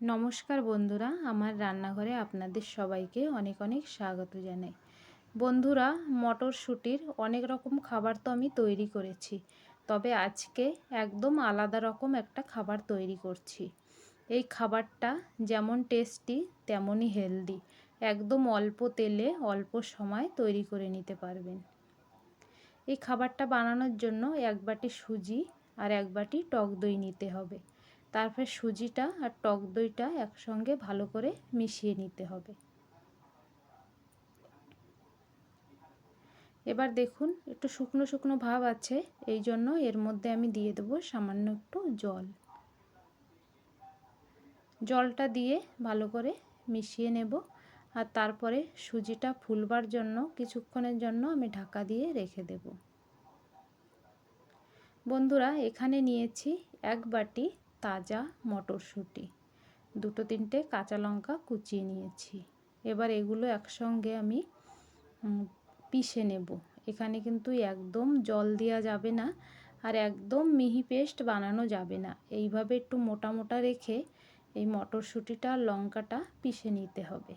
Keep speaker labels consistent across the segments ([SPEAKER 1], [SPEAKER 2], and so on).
[SPEAKER 1] নমস্কার বন্ধুরা, আমার রান্নাঘরে আপনাদের সবাইকে অনেক অনেক স্বাগত জানাই। বন্ধুরা, মটরশুঁটির অনেক রকম খাবার তো আমি তৈরি করেছি, তবে আজকে একদম আলাদা রকম একটা খাবার তৈরি করছি। এই খাবারটা যেমন টেস্টি, তেমনই হেলদি। একদম অল্প তেলে, অল্প সময় তৈরি করে নিতে পারবেন। এই খাবারটা বানানোর জন্য এক বাটি সুজি আর এক বাটি টক দই নিতে হবে। তারপর সুজিটা আর টক দইটা একসঙ্গে ভালো করে মিশিয়ে নিতে হবে। এবার দেখুন, একটু শুকনো শুকনো ভাব আছে, এই জন্য এর মধ্যে আমি দিয়ে দেবো সামান্য একটু জল। জলটা দিয়ে ভালো করে মিশিয়ে নেব, আর তারপরে সুজিটা ফুলবার জন্য, কিছুক্ষণের জন্য আমি ঢাকা দিয়ে রেখে দেব। বন্ধুরা, এখানে নিয়েছি এক বাটি তাজা মটরশুঁটি। দুটো তিনটে কাঁচা লঙ্কা কুচিয়ে নিয়েছি। এবার এগুলো একসঙ্গে আমি পিষে নেব। এখানে কিন্তু একদম জল দেওয়া যাবে না আর একদম মিহি পেস্ট বানানো যাবে না। এইভাবে একটু মোটা মোটা রেখে এই মটরশুঁটিটা আর লঙ্কাটা পিষে নিতে হবে।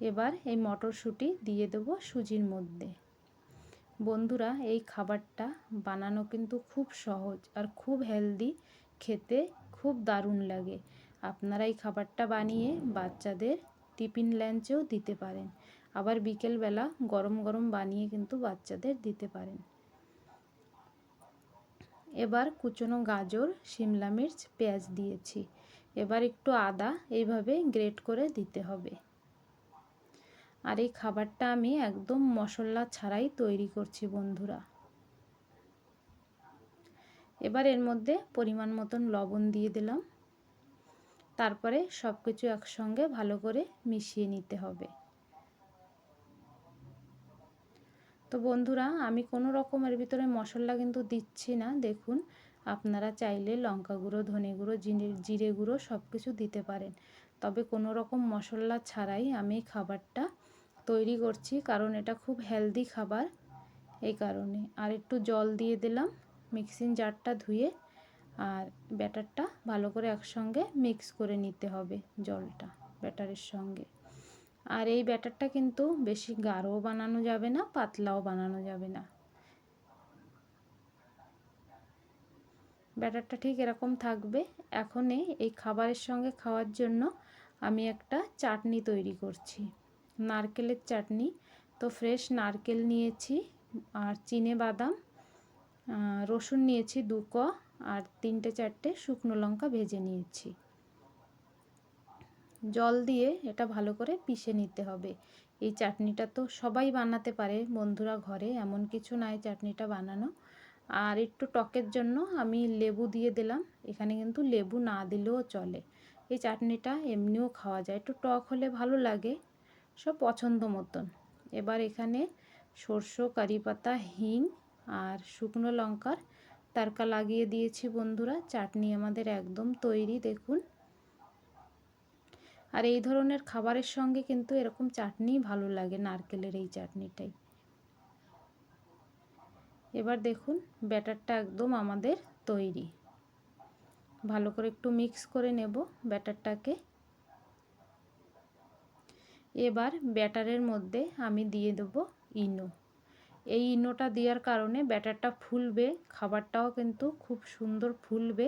[SPEAKER 1] এবার এই মটরশুঁটি দিয়ে দেবো সুজির মধ্যে। বন্ধুরা, এই খাবারটা বানানো কিন্তু খুব সহজ আর খুব হেলদি খেতে খুব দারুণ লাগে। আপনারা এই খাবারটা বানিয়ে বাচ্চাদের টিফিন লাঞ্চেও দিতে পারেন। আবার বিকেলবেলা গরম গরম বানিয়ে কিন্তু বাচ্চাদের দিতে পারেন। এবার কুচনো গাজর শিমলা মির্চ, পেঁয়াজ দিয়েছি। এবার একটু আদা এইভাবে গ্রেট করে দিতে হবে। আর এই খাবারটা আমি একদম মশলা ছাড়াই তৈরি করছি বন্ধুরা। এবার এর মধ্যে পরিমাণ মতন লবণ দিয়ে দিলাম। তারপরে সব কিছু একসঙ্গে ভালো করে মিশিয়ে নিতে হবে। তো বন্ধুরা, আমি কোনো রকমের ভিতরে মশলা কিন্তু দিচ্ছি না। দেখুন, আপনারা চাইলে লঙ্কা গুঁড়ো, ধনে গুঁড়ো জিরে গুঁড়ো সব কিছু দিতে পারেন। তবে কোনো রকম মশলা ছাড়াই আমি খাবারটা তৈরি করছি, কারণ এটা খুব হেলদি খাবার। এই কারণে। আর একটু জল দিয়ে দিলাম মিক্সিং জারটা ধুয়ে, আর ব্যাটারটা ভালো করে একসঙ্গে মিক্স করে নিতে হবে জলটা, ব্যাটারের সঙ্গে। আর এই ব্যাটারটা কিন্তু বেশি গাঢ়ও বানানো যাবে না, পাতলাও বানানো যাবে না। ব্যাটারটা ঠিক এরকম থাকবে। এখনই এই খাবারের সঙ্গে খাওয়ার জন্য আমি একটা চাটনি তৈরি করছি। নারকেলের চাটনি। তো ফ্রেশ নারকেল নিয়েছি আর চিনে বাদাম রসুন নিয়েছি দু ক, আর তিনটে চারটে শুকনো লঙ্কা ভেজে নিয়েছি। জল দিয়ে এটা ভালো করে পিষে নিতে হবে। এই চাটনিটা তো সবাই বানাতে পারে, বন্ধুরা ঘরে এমন কিছু নাই চাটনিটা বানানো। আর একটু টকের জন্য আমি লেবু দিয়ে দিলাম, এখানে কিন্তু লেবু না দিলেও চলে। এই চাটনিটা এমনিও খাওয়া যায়, একটু টক হলে ভালো লাগে। সব পছন্দ মতন। এবার এখানে সরষে কারি পাতা হিং আর শুকনো লঙ্কার তারকা লাগিয়ে দিয়েছি বন্ধুরা। চাটনি আমাদের একদম তৈরি, দেখুন। আর এই ধরনের খাবারের সঙ্গে কিন্তু এরকম চাটনি ভালো লাগে, নারকেলের এই চাটনিটাই। এবার দেখুন, ব্যাটারটা একদম আমাদের তৈরি। ভালো করে একটু মিক্স করে নেব ব্যাটারটাকে। এবার ব্যাটারের মধ্যে আমি দিয়ে দেব ইনো। এই ইনোটা দেওয়ার কারণে ব্যাটারটা ফুলবে, খাবারটাও কিন্তু খুব সুন্দর ফুলবে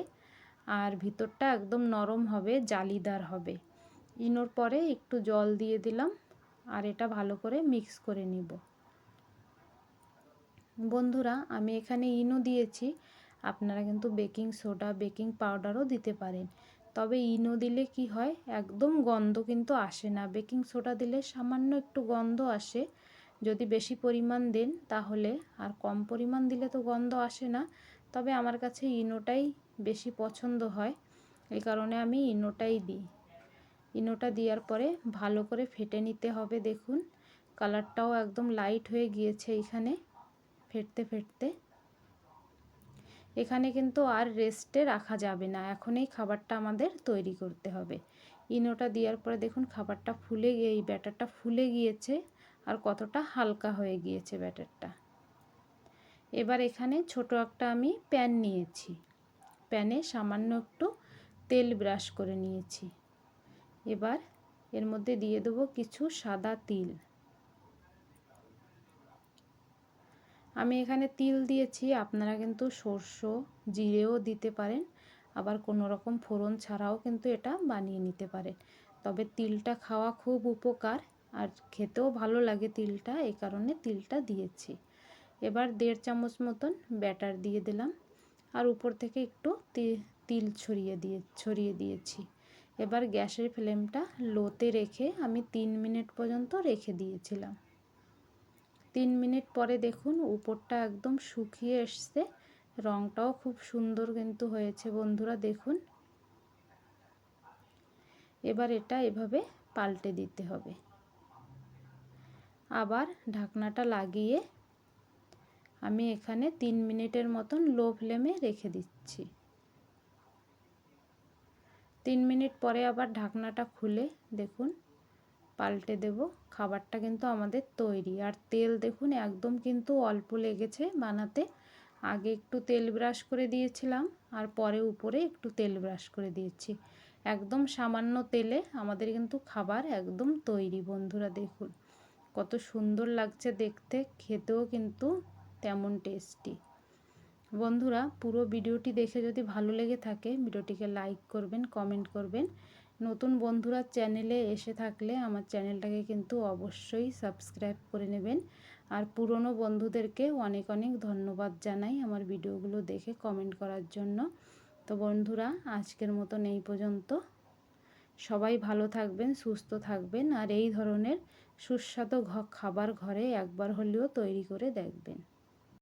[SPEAKER 1] আর ভিতরটা একদম নরম হবে, জালিদার হবে। ইনোর পরে একটু জল দিয়ে দিলাম আর এটা ভালো করে মিক্স করে নিব। বন্ধুরা, আমি এখানে ইনো দিয়েছি, আপনারা কিন্তু বেকিং সোডা, বেকিং পাউডারও দিতে পারেন। তবে ইনো দিলে কি হয়? একদম গন্ধ কিন্তু আসে না। বেকিং সোডা দিলে সামান্য একটু গন্ধ আসে। যদি বেশি পরিমাণ দেন তাহলে। আর কম পরিমাণ দিলে তো গন্ধ আসে না। তবে আমার কাছে ইনোটাই বেশি পছন্দ হয়। এই কারণে আমি ইনোটাই দিই। ইনোটা দেওয়ার পরে ভালো করে ফেটে নিতে হবে দেখুন। কালারটাও একদম লাইট হয়ে গিয়েছে এখানে ফেটতে ফেটতে। এখানে কিন্তু আর রেস্টে রাখা যাবে না। এখন এই খাবারটা আমাদের তৈরি করতে হবে। ইনোটা দেওয়ার পরে দেখুন খাবারটা ফুলে গিয়ে এই ব্যাটারটা ফুলে গিয়েছে আর কতটা হালকা হয়ে গিয়েছে ব্যাটারটা। এবার এখানে ছোট একটা আমি প্যান নিয়েছি। প্যানে সামান্য একটু তেল ব্রাশ করে নিয়েছি। এবার এর মধ্যে দিয়ে দেবো কিছু সাদা তিল। আমি এখানে তিল দিয়েছি, আপনারা কিন্তু সর্ষ, জিরেও দিতে পারেন। আবার কোনো রকম ফোড়ন ছাড়াও কিন্তু এটা বানিয়ে নিতে পারেন। তবে তিলটা খাওয়া খুব উপকার, আর খেতেও ভালো লাগে তিলটা, এই কারণে তিলটা দিয়েছি। এবার দেড় চামচ মতন ব্যাটার দিয়ে দিলাম, আর উপর থেকে একটু তিল ছড়িয়ে দিয়ে, ছড়িয়ে দিয়েছি। এবার গ্যাসের ফ্লেমটা লোতে রেখে আমি তিন মিনিট পর্যন্ত রেখে দিয়েছিলাম। তিন মিনিট পরে দেখুন উপরটা একদম শুকিয়ে এসছে। রঙটাও খুব সুন্দর কিন্তু হয়েছে বন্ধুরা, দেখুন। এবার এটা এভাবে পাল্টে দিতে হবে। আবার ঢাকনাটা লাগিয়ে আমি এখানে তিন মিনিটের মতন লো ফ্লেমে রেখে দিচ্ছি। তিন মিনিট পরে আবার ঢাকনাটা খুলে দেখুন। পাল্টে দেব। খাবারটা কিন্তু আমাদের তৈরি। আর তেল দেখুন, একদম কিন্তু অল্প লেগেছে বানাতে। আগে একটু তেল ব্রাশ করে দিয়েছিলাম, আর পরে উপরে একটু তেল ব্রাশ করে দিয়েছি। একদম সামান্য তেলে আমাদের কিন্তু খাবার একদম তৈরি বন্ধুরা, দেখুন। কত সুন্দর লাগছে দেখতে, খেতেও কিন্তু তেমন টেস্টি। বন্ধুরা, পুরো ভিডিওটি দেখে যদি ভালো লেগে থাকে, ভিডিওটিকে লাইক করবেন, কমেন্ট করবেন। নতুন বন্ধুরা চ্যানেলে এসে থাকলে আমার চ্যানেলটাকে কিন্তু অবশ্যই সাবস্ক্রাইব করে নেবেন। আর পুরনো বন্ধুদেরকে অনেক অনেক ধন্যবাদ জানাই আমার ভিডিওগুলো দেখে কমেন্ট করার জন্য। তো বন্ধুরা, আজকের মতন এই পর্যন্ত। সবাই ভালো থাকবেন, সুস্থ থাকবেন, আর এই ধরনের সুস্বাদু খাবার ঘরে একবার হলেও তৈরি করে দেখবেন।